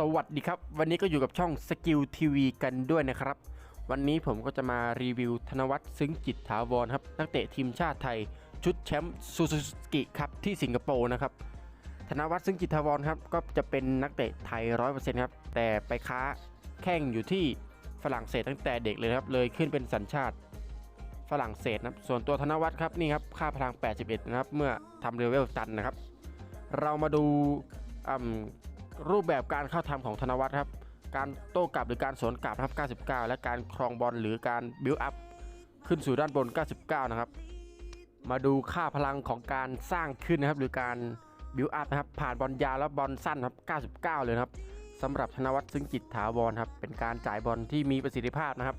สวัสดีครับ วันนี้ก็อยู่กับช่องสกิลทีวีกันด้วยนะครับ วันนี้ผมก็จะมารีวิวธนวัฒน์ซึ้งจิตถาวรครับ นักเตะทีมชาติไทย ชุดแชมป์ซูซูกิครับที่สิงคโปร์นะครับธนวัฒน์ซึ้งจิตถาวรครับก็จะเป็นนักเตะไทยร้อยเปอร์เซ็นต์ครับแต่ไปค้าแข่งอยู่ที่ฝรั่งเศสตั้งแต่เด็กเลยครับเลยขึ้นเป็นสัญชาติฝรั่งเศสนะครับส่วนตัวธนวัฒน์ครับนี่ครับค่าพลัง 81 นะครับเมื่อทำเรเวลตันนะครับ เรามาดูอืม รูปแบบการเข้าทำของธนวัฒน์ครับ การโต้กลับหรือการสวนกลับครับ 99 และการครองบอลหรือการบิวอัพขึ้นสู่ด้านบน 99 นะครับ มาดูค่าพลังของการสร้างขึ้นนะครับ หรือการบิวอัพนะครับ ผ่านบอลยาวและบอลสั้นครับ 99 เลยนะครับสำหรับธนวัฒน์ซึ่งจิตถาวรครับ เป็นการจ่ายบอลที่มีประสิทธิภาพนะครับ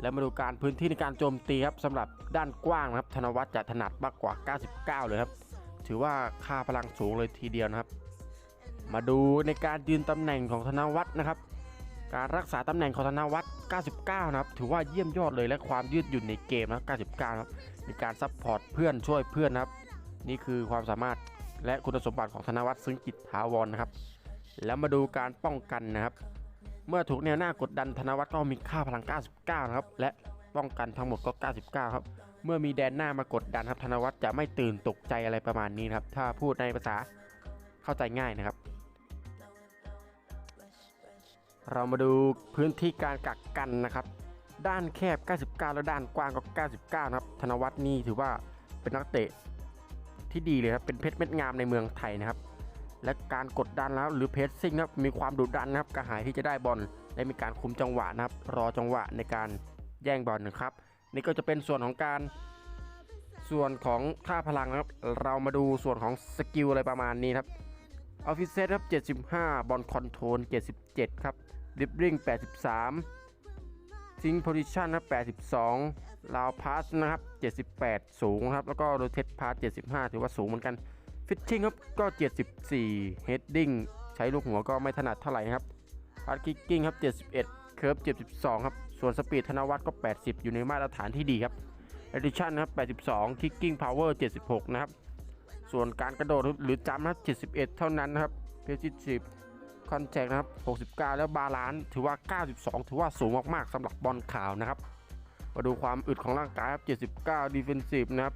แล้วมาดูการพื้นที่ในการโจมตีครับสำหรับด้านกว้างนะครับ ธนวัฒน์จะถนัดมากกว่า 99 เลยครับ ถือว่าค่าพลังสูงเลยทีเดียวนะครับ มาดูในการยืนตำแหน่งของธนวัฒน์นะครับ การรักษาตำแหน่งของธนวัฒน์ 99 นะครับ ถือว่าเยี่ยมยอดเลยและความยืดหยุ่นในเกมนะ99นะครับในการซัพพอร์ตเพื่อนช่วยเพื่อนนะครับ นี่คือความสามารถและคุณสมบัติของธนวัฒน์ซึ่งจิตถาวรนนะครับ แล้วมาดูการป้องกันนะครับ เมื่อถูกแนวหน้ากดดันธนวัฒน์ก็มีค่าพลัง 99 นะครับ และป้องกันทั้งหมดก็ 99 ครับ เมื่อมีแดนหน้ามากดดันครับธนวัฒน์จะไม่ตื่นตกใจอะไรประมาณนี้ครับ ถ้าพูดในภาษาเข้าใจง่ายนะครับ เรามาดูพื้นที่การกักกันนะครับ ด้านแคบ 99 และด้านกว้างก็ 99 นะครับ ธนวัฒน์นี่ถือว่าเป็นนักเตะที่ดีเลยครับ เป็นเพชรเม็ดงามในเมืองไทยนะครับ และการกดดันแล้วหรือเพสซิ่งนะครับมีความดุดันนะครับ กระหายที่จะได้บอลและมีการคุมจังหวะนะครับ รอจังหวะในการแย่งบอลนะครับ นี่ก็จะเป็นส่วนของการ ส่วนของค่าพลังนะครับ เรามาดูส่วนของสกิลอะไรประมาณนี้ครับ ออฟฟิเซตครับ 75 บอลคอนโทรล 77 ครับดิบริง83 ซิงโพซิชันครับ 82 ลาวพาสนะครับ 78 สูงครับ แล้วก็โรเทตพาส 75 ถือว่าสูงเหมือนกัน ฟิชชิ่งครับ ก็ 74 เฮดดิ้ง ใช้ลูกหัวก็ไม่ถนัดเท่าไหร่นะครับพาร์คิกกิ้งครับ 71 เคิร์ฟ 72 ครับ ส่วนสปีดธนวัฒน์ก็ 80 อยู่ในมาตรฐานที่ดีครับเอดิชันครับ 82 คิกกิ้งพาวเวอร์ 76 นะครับ ส่วนการกระโดดหรือจัมป์ครับ71 เท่านั้นนะครับเพจิสิบคอนแทคนะครับ 69 แล้วบาลานซ์ถือว่า 92 ถือว่าสูงมากๆสำหรับบอลขาวนะครับ มาดูความอึดของร่างกายครับ79 defensive นะครับ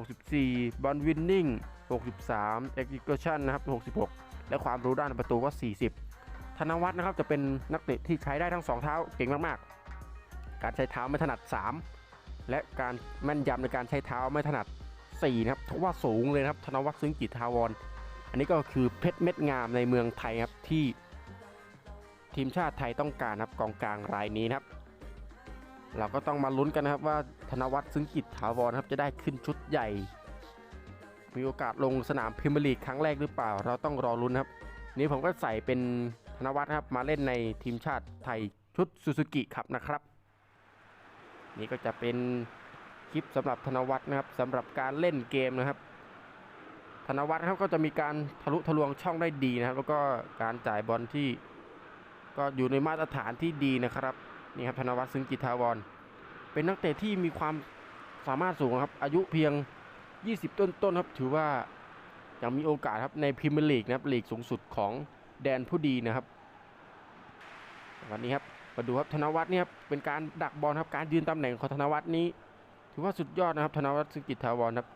64 บอลวินนิ่ง 63 execution นะครับ 66 และความรู้ด้านประตูก็ 40 ธนวัฒน์นะครับจะเป็นนักเตะที่ใช้ได้ทั้ง 2 เท้าเก่งมากๆ การใช้เท้าไม่ถนัด 3 และการแม่นยำในการใช้เท้าไม่ถนัด 4นะครับถือว่าสูงเลยครับธนวัฒน์ซึ้งจิตทาวร อันนี้ก็คือเพชรเม็ดงามในเมืองไทยครับที่ทีมชาติไทยต้องการครับกองกลางรายนี้นะครับเราก็ต้องมาลุ้นกันนะครับว่าธนวัฒน์ซึ้งจิตถาวรครับจะได้ขึ้นชุดใหญ่ มีโอกาสลงสนามพรีเมียร์ลีกครั้งแรกหรือเปล่า เราต้องรอลุ้นครับ นี้ผมก็ใส่เป็นธนวัฒน์ครับมาเล่นในทีมชาติไทยชุดซูซูกิครับนะครับ นี่ก็จะเป็น คลิปสำหรับธนวัฒน์นะครับสำหรับการเล่นเกมนะครับ ธนวัฒน์ครับก็จะมีการทะลุทะลวงช่องได้ดีนะครับ แล้วก็การจ่ายบอลที่ ก็อยู่ในมาตรฐานที่ดีนะครับนี่ครับธนวัฒน์ซึ้งจิตทาวร เป็นนักเตะที่มีความสามารถสูงครับ อายุเพียง 20ต้นต้นๆครับ ถือว่ายังมีโอกาสครับในพรีเมียร์ลีกนะครับลีกสูงสุดของแดนผู้ดีนะครับวันนี้ครับมาดูครับธนวัฒน์เนี่ยครับเป็นการดักบอลครับการยืนตำแหน่งของธนวัฒน์นี้ ถือว่าสุดยอดนะครับ ธนวัฒน์ซึ้งจิทาวรครับ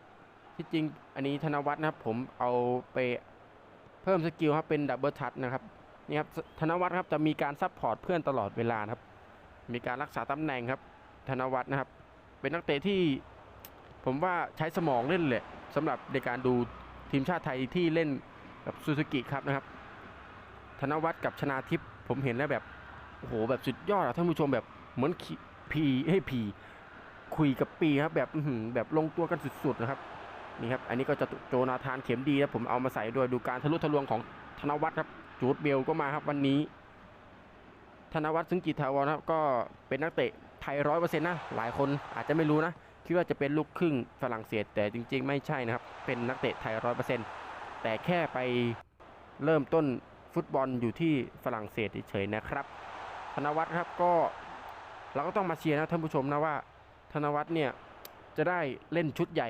ที่จริงอันนี้ธนวัฒน์นะครับ ผมเอาไปเพิ่มสกิลครับเป็นดับเบิลทัชนะครับนี่ครับธนวัฒน์ครับจะมีการซัพพอร์ตเพื่อนตลอดเวลาครับ มีการรักษาตำแหน่งครับ ธนวัฒน์นะครับ เป็นนักเตะที่ผมว่าใช้สมองเล่นเลยสำหรับในการดูทีมชาติไทยที่เล่นกับซูซูกิครับนะครับ ธนวัฒน์กับชนาทิพย์ผมเห็นแล้วแบบโอ้โหแบบสุดยอดอะท่านผู้ชมแบบเหมือนขี่พีให้พี คุยกับปีครับแบบแบบลงตัวกันสุดๆนะครับนี่ครับอันนี้ก็จะโจนาธานเข็มดีนะผมเอามาใส่ด้วยดูการทะลุทะลวงของธนวัฒน์ครับจูดเบลก็มาครับวันนี้ ธนวัฒน์ซึ่งกิจทาวรครับก็เป็นนักเตะไทยร้อยเปอร์เซ็นต์นะหลายคนอาจจะไม่รู้นะคิดว่าจะเป็นลูกครึ่งฝรั่งเศสแต่จริง ๆ ไม่ใช่นะครับ เป็นนักเตะไทยร้อยเปอร์เซ็นต์แต่แค่ไปเริ่มต้นฟุตบอลอยู่ที่ฝรั่งเศสเฉยๆนะครับ ธนวัฒน์ครับก็เราก็ต้องมาเชียร์นะท่านผู้ชมนะว่า ธนวัฒน์เนี่ยจะได้เล่นชุดใหญ่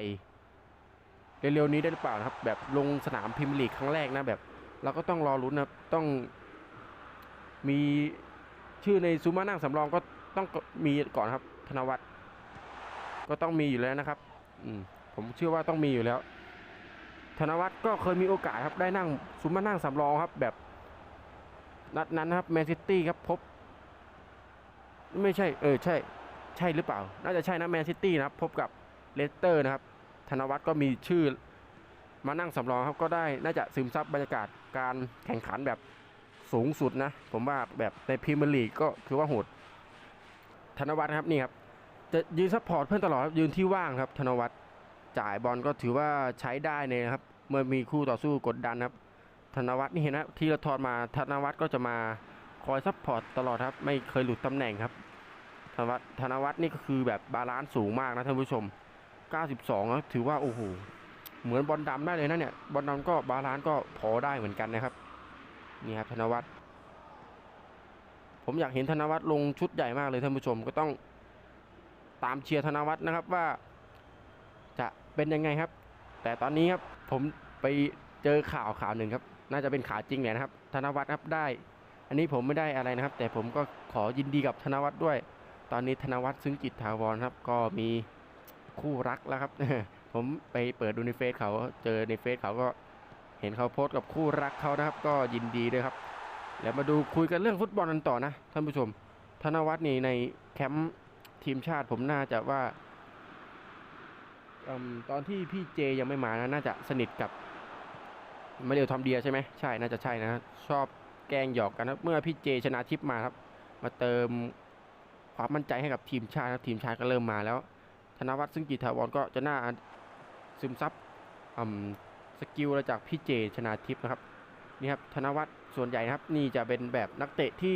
เร็วๆนี้ได้หรือเปล่านะครับ แบบลงสนามพรีเมียร์ลีกครั้งแรกนะแบบ เราก็ต้องรอรุ้นนะครับต้อง มีชื่อในซูมานั่งสำรองก็ต้องมีก่อนครับ ธนวัฒน์ก็ต้องมีอยู่แล้วนะครับ อืมผมเชื่อว่าต้องมีอยู่แล้ว ธนวัฒน์ก็เคยมีโอกาสครับได้นั่งซูมานั่งสำรองครับ แบบนัดนั้นนะครับแมนซิตี้ครับพบ ไม่ใช่ เออใช่ ใช่หรือเปล่า น่าจะใช่นะแมนซิตี้นะครับ พบกับเลสเตอร์นะครับ ธนวัฒน์ก็มีชื่อมานั่งสำรองครับ ก็ได้น่าจะซึมซับบรรยากาศการแข่งขันแบบสูงสุดนะ ผมว่าแบบในพรีเมียร์ลีกก็คือว่าโหด ธนวัฒน์ครับนี่ครับ จะยืนซัพพอร์ตเพื่อนตลอดครับยืนที่ว่างครับ ธนวัฒน์จ่ายบอลก็ถือว่าใช้ได้เลยครับ เมื่อมีคู่ต่อสู้กดดันครับ ธนวัฒน์นี่เห็นนะทีละทอนมาธนวัฒน์ก็จะมาคอยซัพพอร์ตตลอดครับ ไม่เคยหลุดตำแหน่งครับ ธนวัฒน์นี่ก็คือแบบบาลานซ์สูงมากนะท่านผู้ชม 92นะถือว่าโอ้โหเหมือนบอลดำได้เลยนะเนี่ยบอลดำก็บาลานซ์ก็พอได้เหมือนกันนะครับนี่ครับธนวัฒน์ผมอยากเห็นธนวัฒน์ลงชุดใหญ่มากเลยท่านผู้ชมก็ต้องตามเชียร์ธนวัฒน์นะครับว่า จะเป็นยังไงครับ แต่ตอนนี้ครับผมไปเจอข่าวข่าวหนึ่งครับ น่าจะเป็นข่าวจริงแหละนะครับ ธนวัฒน์ครับได้ อันนี้ผมไม่ได้อะไรนะครับ แต่ผมก็ขอยินดีกับธนวัฒน์ด้วย ตอนนี้ธนวัฒน์ซึ้งจิตถาวรครับ ก็มีคู่รักแล้วครับ ผมไปเปิดดูในเฟซเขาเจอในเฟซเขาก็เห็นเขาโพสต์กับคู่รักเขานะครับ ก็ยินดีด้วยครับ แล้วมาดูคุยกันเรื่องฟุตบอลกันต่อนะท่านผู้ชม ธนวัฒน์นี่ในแคมป์ทีมชาติผมน่าจะว่าอตอนที่พี่เจยังไม่มานะน่าจะสนิทกับมาเรียวทอมเดียใช่ไหมใช่น่าจะใช่นะชอบแกล้งหยอกกันครับเมื่อพี่เจชนะทิพย์มาครับ มาเติม ความมั่นใจให้กับทีมชาติครับทีมชาติก็เริ่มมาแล้ว ธนวัฒน์ซึ่งกิจถาวรก็จะน่าซึมซับสกิลจากพี่เจชนาทิพย์นะครับนี่ครับธนวัฒน์ส่วนใหญ่นะครับ นี่จะเป็นแบบนักเตะที่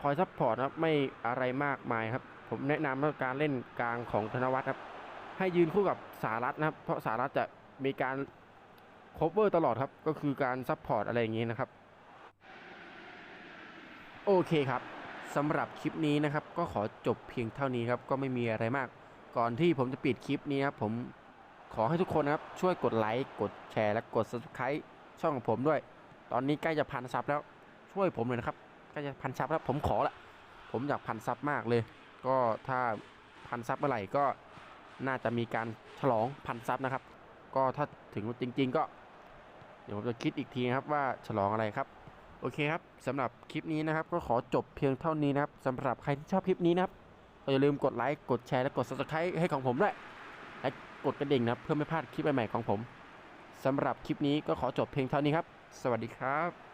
คอยซัพพอร์ตนะครับไม่อะไรมากมายครับ ผมแนะนำว่าการเล่นกลางของธนวัฒน์ครับ ให้ยืนคู่กับสารัตนะครับ เพราะสารัตจะมีการโคเวอร์ตลอดครับ ก็คือการซัพพอร์ตอะไรอย่างนี้นะครับ โอเคครับ สำหรับคลิปนี้นะครับ ก็ขอจบเพียงเท่านี้ครับ ก็ไม่มีอะไรมาก ก่อนที่ผมจะปิดคลิปนี้ครับ ผมขอให้ทุกคนนะครับช่วยกดไลค์กดแชร์และกด subscribe ช่องของผมด้วย ตอนนี้ใกล้จะพันซับแล้วช่วยผมเลยนะครับใกล้จะพันซับแล้วผมขอละผมอยากพันซับมากเลย ก็ถ้าพันซับเมื่อไหร่ก็น่าจะมีการฉลองพันซับนะครับ ก็ถ้าถึงจริง ๆ ก็ เดี๋ยวผมจะคิดอีกทีนะครับว่าฉลองอะไรครับ โอเคครับสำหรับคลิปนี้นะครับ ก็ขอจบเพียงเท่านี้นะครับสำหรับใครที่ชอบคลิปนี้นะครับก็อย่าลืมกดไลค์กดแชร์และกด subscribe ให้ของผมด้วยและกดกระดิ่งนะครับ เพื่อไม่พลาดคลิปใหม่ๆของผมสำหรับคลิปนี้ก็ขอจบเพียงเท่านี้ครับ สวัสดีครับ